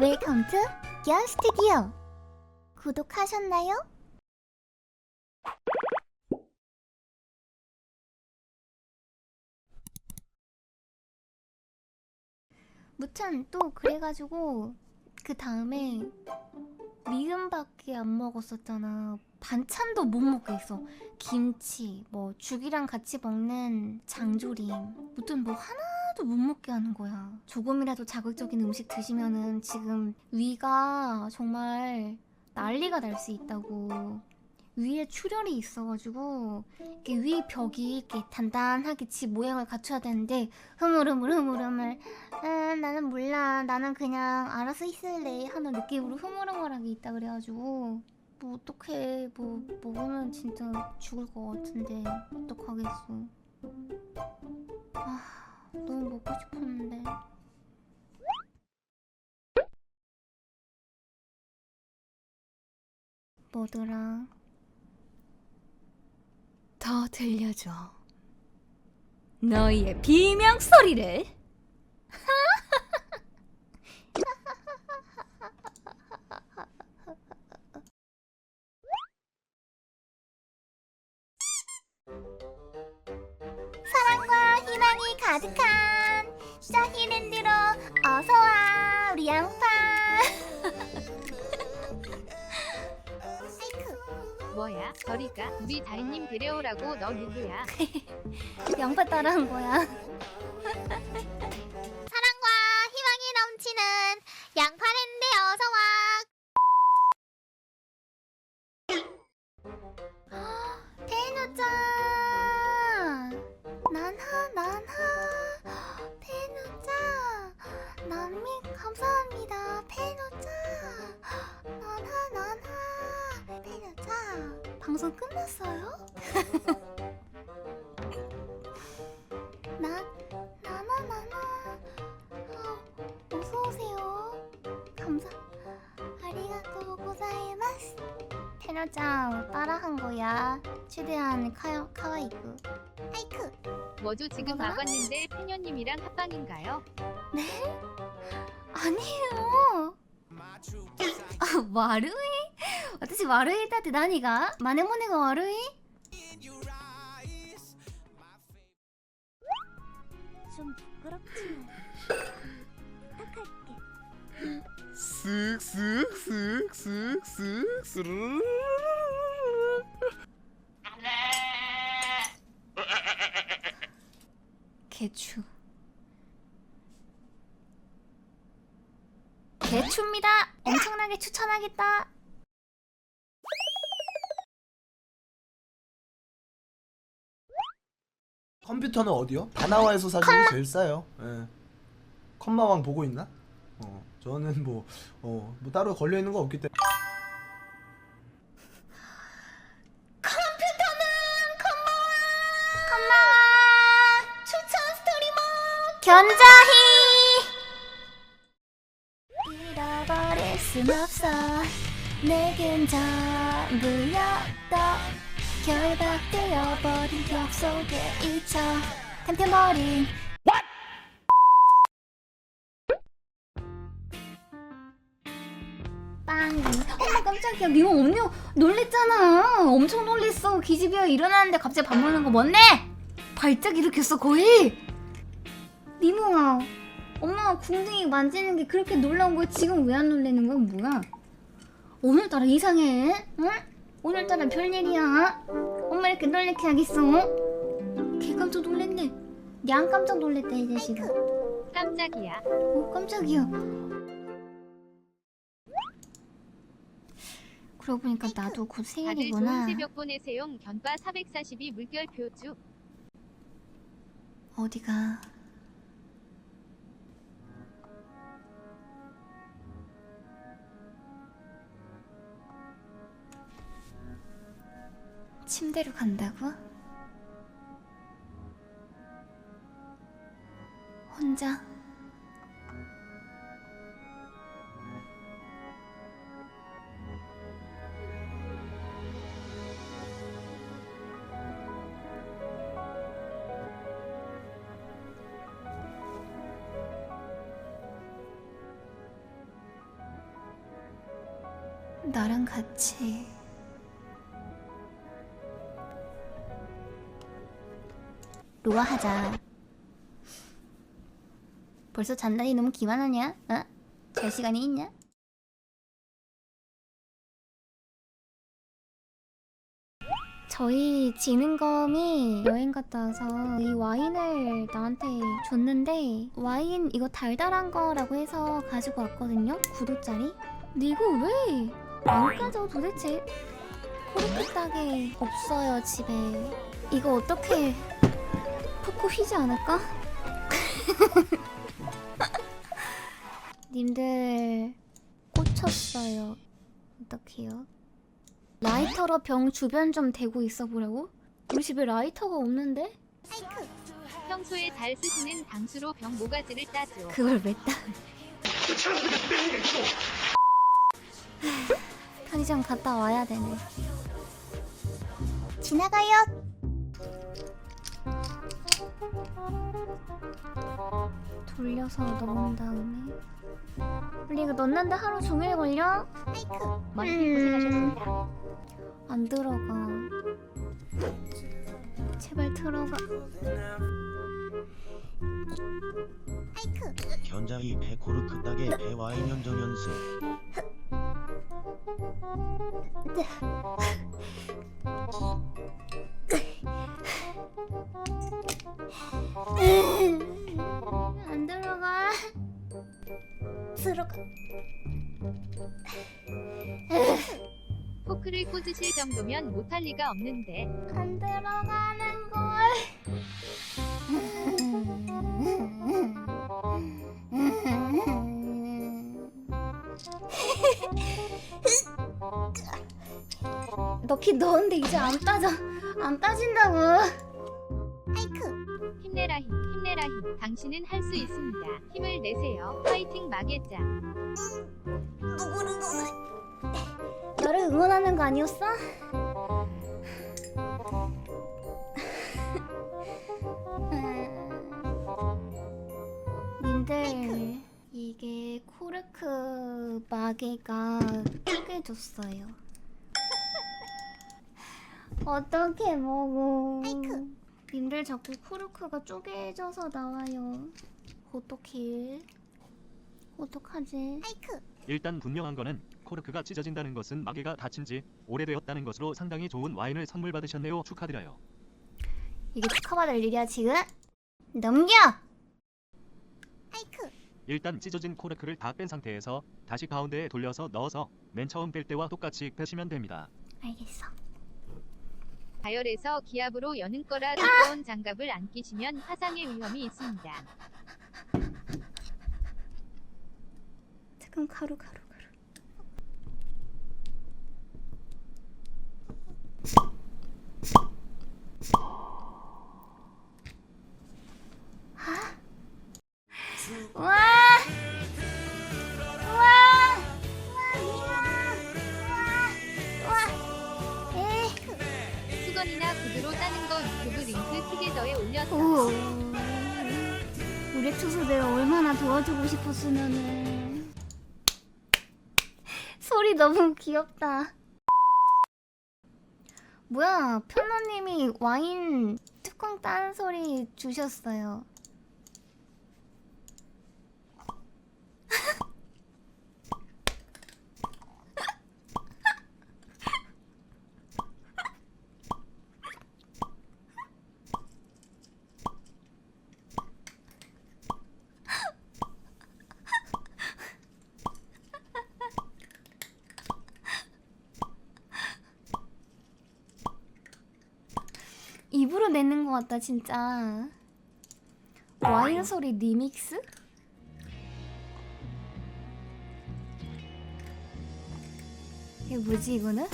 웰컴 투 기어 스튜디오. 구독하셨나요? 무튼 또 그래가지고 그 다음에 미음밖에 안 먹었었잖아. 반찬도 못 먹겠어. 김치 뭐 죽이랑 같이 먹는 장조림. 무튼 뭐 하나 도 못 먹게 하는 거야. 조금이라도 자극적인 음식 드시면은 지금 위가 정말 난리가 날 수 있다고. 위에 출혈이 있어가지고 이렇게 위 벽이 이렇게 단단하게 집 모양을 갖춰야 되는데 흐물흐물 흐물흐물. 아, 나는 몰라. 나는 그냥 알아서 있을래 하는 느낌으로 흐물흐물하게 있다 그래가지고 뭐 어떡해. 뭐 먹으면 진짜 죽을 것 같은데 어떡하겠어. 아 너무 먹고 싶었는데 뭐더라 더 들려줘. 너희의 비명 소리를. 뭐야? 저리가 우리 다인님 데려오라고 너 누구야? 양파 따라한 거야 방송 끝났어요? 나 나나 나나. 어, 어서 오세요. 감사. 아리가또 고자이마스. 테너짱 따라한 거야. 최대한 카, 카와이구 아이쿠. 뭐죠? 지금 뭐더라? 와봤는데 페녀님이랑 합방인가요? 아니에요. 아 와루이? 私悪いだって何がマネモネが悪い좀 부끄럽지만 부탁할게 쓱쓱쓱쓱쓱 스르르르 개추. 개추입니다 엄청나게 추천하겠다 컴퓨터는 어디요? 다나와에서 사시는 게 제일 싸요. 예. 컴마왕 보고 있나? 어, 저는 뭐, 어, 뭐 따로 걸려 있는 거 없기 때문에. 고마워 추천 스토리머 견자희 잃어버릴 순 없어 내겐 전부였다 결박되어버린 기억 속에 잊혀 템템버린. 빵. 어머 깜짝이야. 미모 언니 놀랬잖아. 엄청 놀랬어. 기집애가 일어나는데 갑자기 밥 먹는 거 뭔데? 발작 일으켰어 거의. 미모아. 엄마가 궁둥이 만지는 게 그렇게 놀라운 거야? 지금 왜 안 놀래는 거야? 뭐야? 오늘따라 이상해. 응? 오늘따라 별일이야 엄마 이렇게 놀래게 하겠어 개 깜짝 놀랬네 양 깜짝 놀랬다 이 자식아 깜짝이야. 오 깜짝이야 그러고 보니까 나도 곧 다들 생일이구나 새벽 보내세요. 견과 442 물결 표주. 어디가 침대로 간다고? 혼자? 나랑 같이 로아 하자. 벌써 잔다니 너무 기만하냐? 어? 잘 시간이 있냐? 저희 지능검이 여행 갔다 와서 이 와인을 나한테 줬는데 와인 이거 달달한 거라고 해서 가지고 왔거든요? 9도짜리? 근데 이거 왜안 까져 도대체? 코르크 따게 없어요 집에 이거 어떻게 포 코 휘지 않을까? 님들 꽂혔어요. 어떡해요? 라이터로 병 주변 좀 대고 있어 보라고? 우리 집에 라이터가 없는데? 평소에 잘 쓰시는 방수로 병 모가지를 따죠. 그걸 왜 따? 편의점 갔다 와야 되네. 지나가요. 돌려서 넣은 다음에 원래 이거 넣는데 하루 종일 걸려? 먼지 고생하셨습니다. 안 들어가. 제발 들어가. 견자이 배코르크 딱의 배와인 현정 연습 들어가. 포크를 꽂으실 정도면 못할 리가 없는데 안 들어가는 걸. 넣긴 넣었는데 이제 안 빠져. 안 빠진다고. 당신은 할 수 있습니다. 힘을 내세요. 파이팅 마겠장. 누구를 응원해? 너를 응원하는 거 아니었어? 님들 이게 코르크 마개가 쪼개졌어요. 어떻게 먹어? 님들 자꾸 코르크가 쪼개져서 나와요. 어떡해? 어떡하지? 일단 분명한 거는 코르크가 찢어진다는 것은 마개가 다친 지 오래되었다는 것으로 상당히 좋은 와인을 선물 받으셨네요. 축하드려요. 이게 축하받을 일이야 지금? 넘겨! 일단 찢어진 코르크를 다 뺀 상태에서 다시 가운데에 돌려서 넣어서 맨 처음 뺄 때와 똑같이 빼시면 됩니다. 알겠어. 가열에서 기압으로 여는 거라 두꺼운 장갑을 안 끼시면 화상의 위험이 있습니다. 잠깐 가루 가루 투수 내가 얼마나 도와주고 싶었으면은 소리 너무 귀엽다. 뭐야 편노님이 와인 뚜껑 딴 소리 주셨어요. 내는 것 같다 진짜. 와인 소리 리믹스? 이게 뭐지 이거는?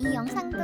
이 영상도